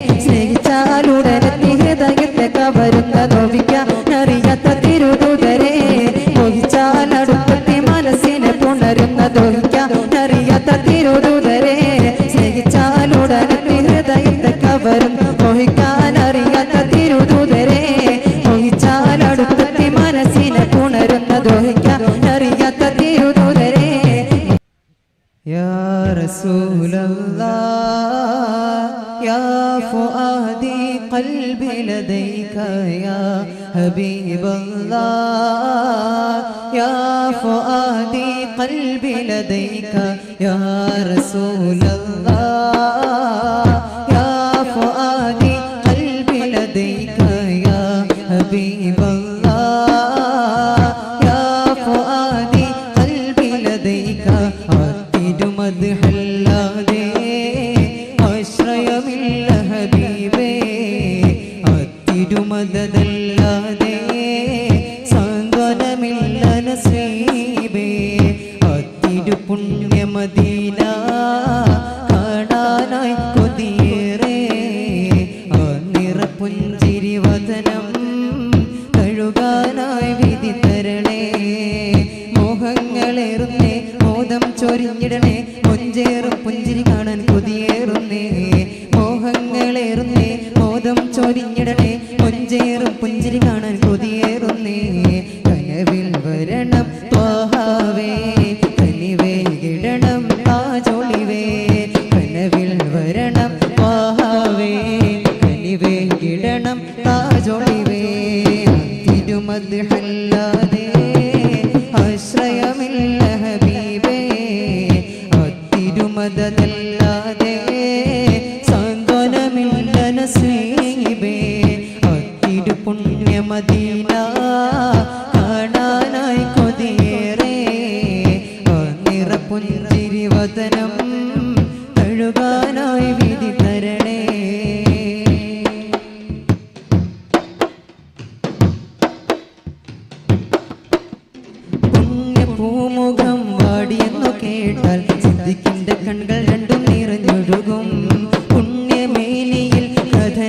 സ്നേഹിച്ചാലുടനെത്തി ഹൃദയത്തെ കവരുന്ന നോവിക്കാൻ قلبي لديك يا حبيب الله. يا فؤادي قلبي لديك يا رسول الله. നസീബേ അത്തിരു പുണ്യമദീന കാണാനായി കൊതിയേറെ. ആ നിറപ്പുഞ്ചിരി വദനം കഴുകാനായി വിധി തരണേ. മോഹങ്ങളേറുന്നേ മോദം ചൊരിഞ്ഞിടണേ. മൊഞ്ചേറും പുഞ്ചിരി കാണാൻ കൊതിയേറുന്നേ. മോഹങ്ങളേറുന്നേ മോദം ചൊരിഞ്ഞിടണേ. മൊഞ്ചേറും പുഞ്ചിരി കാണാൻ കൊതിയേറുന്നേ. അത്തിരുമതല്ലാതെ സാന്ത്വനമില്ല നസീബേ അത്തിരു പുണ്യമദീന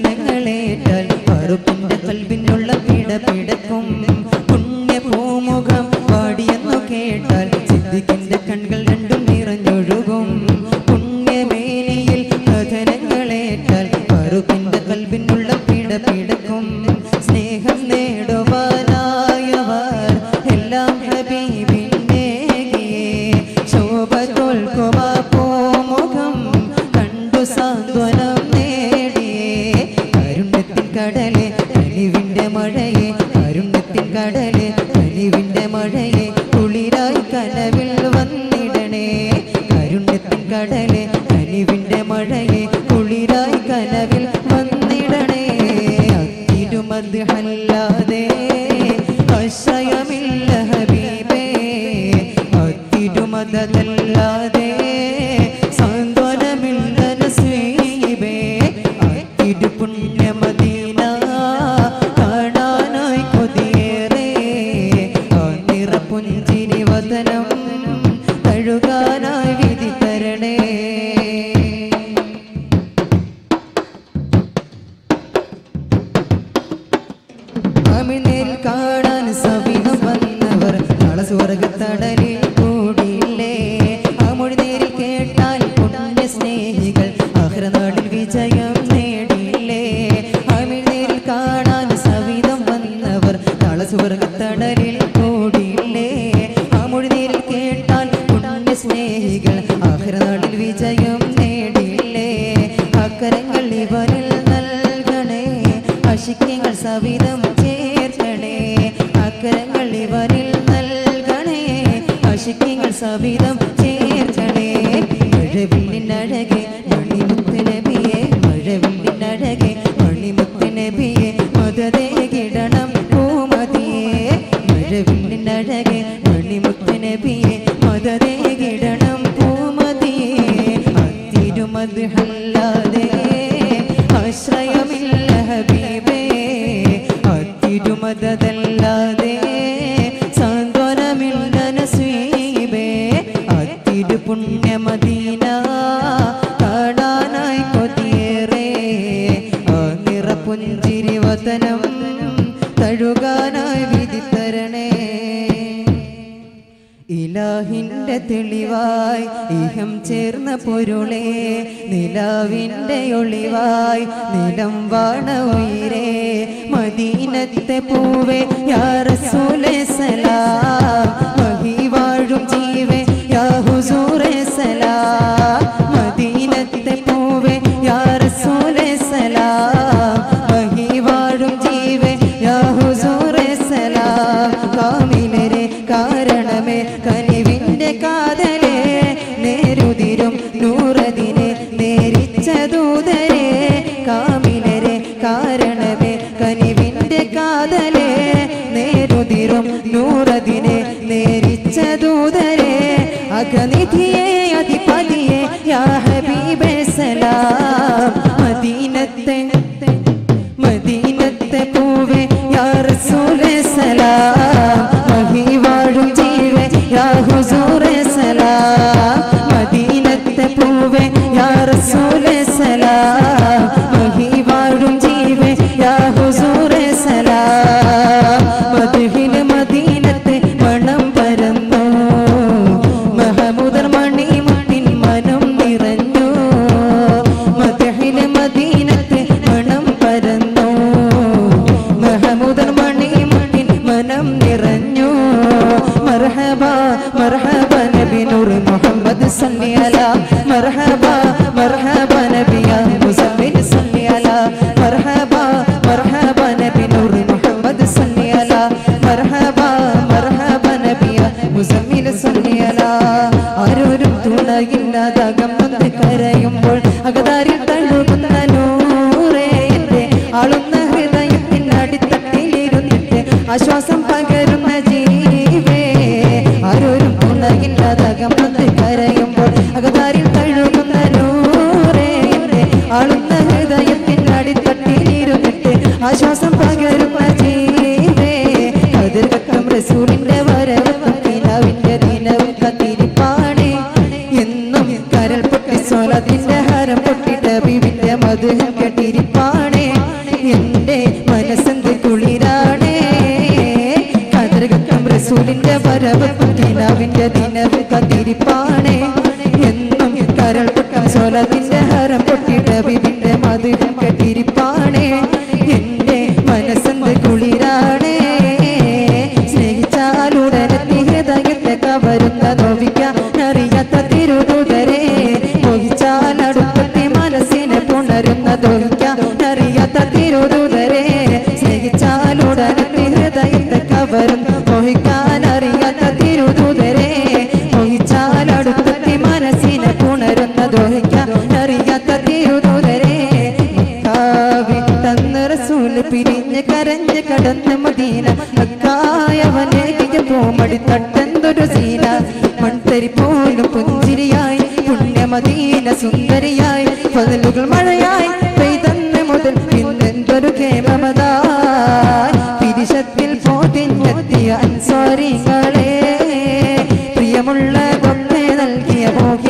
കഥനങ്ങളേറ്റാൽ പറുപ്പിന്റെ കൽവിനുള്ള പിടക്കും. പുണ്യപൂമുഖം പാടിയെന്നു കേട്ടാൽ സിദ്ദിഖിന്റെ കൺകൾ രണ്ടും നിറഞ്ഞൊഴുകും. പുണ്യമേനിയിൽ കഥനങ്ങളേറ്റാൽ പറുപ്പിന്റെ കൽവിനുള്ള പിട പിടക്കും. സ്നേഹം നേടുവാനായവർ അത്തിരുമതല്ലാതെ സാന്ത്വനമില്ല നസീബേ അത്തിരു പുണ്യമദീന കാണാനായി കൊതിയേറെ. ആ നിറപ്പുഞ്ചിരി വതനം കഴുകാനായി വിധി തരണേ. കാണാൻ സവിധം വന്നവർ നാളെ വിജയം നേടില്ലേ? അക്കരങ്ങൾ ഇവരിൽ നൽകണേ. അശിക്യങ്ങൾ സവിധം മദതല്ലാതെ സാന്ത്വനമില്ല നസീബേ അത്തിരു പുണ്യമദീന കാണാനായി കൊതിയേറെ ആ നിറപുഞ്ചിരി വതനം തഴുകാനായി വിധി തരണേ ഇലാഹിന്റെ തെളിവായി ഇഹം ചേർന്ന പൊരുളേ നിലാവിന്റെ ഒളിവായി നിലം വാണ ഉയരേ മദീനത്തെ പൂവേ യാ റസൂലെ സലാം മഹീ ലോകനിധിയെ അധിപതിയെ യാ ഹബീബെ സലാം. മദീനത്തെ മദീനത്തെ പൂവേ യാ റസൂലെ സലാം. മഹി വാഴും ജീവേ യാ ഹുസൂറെ സലാം. നൽകുന്ന നൂറേ ആളുന്ന ഹൃദയത്തിനടിത്തട്ടിലിരുന്നിട്ട് ആശ്വാസം വസന്ത് കുളിരാണേ? കതിർഘട്ടം റസൂലിന്റെ വരവ് കിനാവിന്റെ ദിനവ് കതിരിപ്പാണേ. മോഹിക്കാൻ അറിയാത്ത തിരുതുതരെ മോഹിച്ചാൽ അടുത്തെത്തി മനസ്സിനെ പുണരുന്ന ദോഹിക്കാൻ അറിയാത്ത തിരുതുതരെ തന്നറസൂൽ പിരിഞ്ഞ് കരഞ്ഞ് കടന്ന് മദീന അക്കായവനേക്ക് പോമടി തട്ടെന്തൊരു സീന. മൺതരി പോലും പുഞ്ചിരിയായി പുണ്യമദീന സുന്ദരിയായി പതിലുകൾ മഴയായി Aleluya.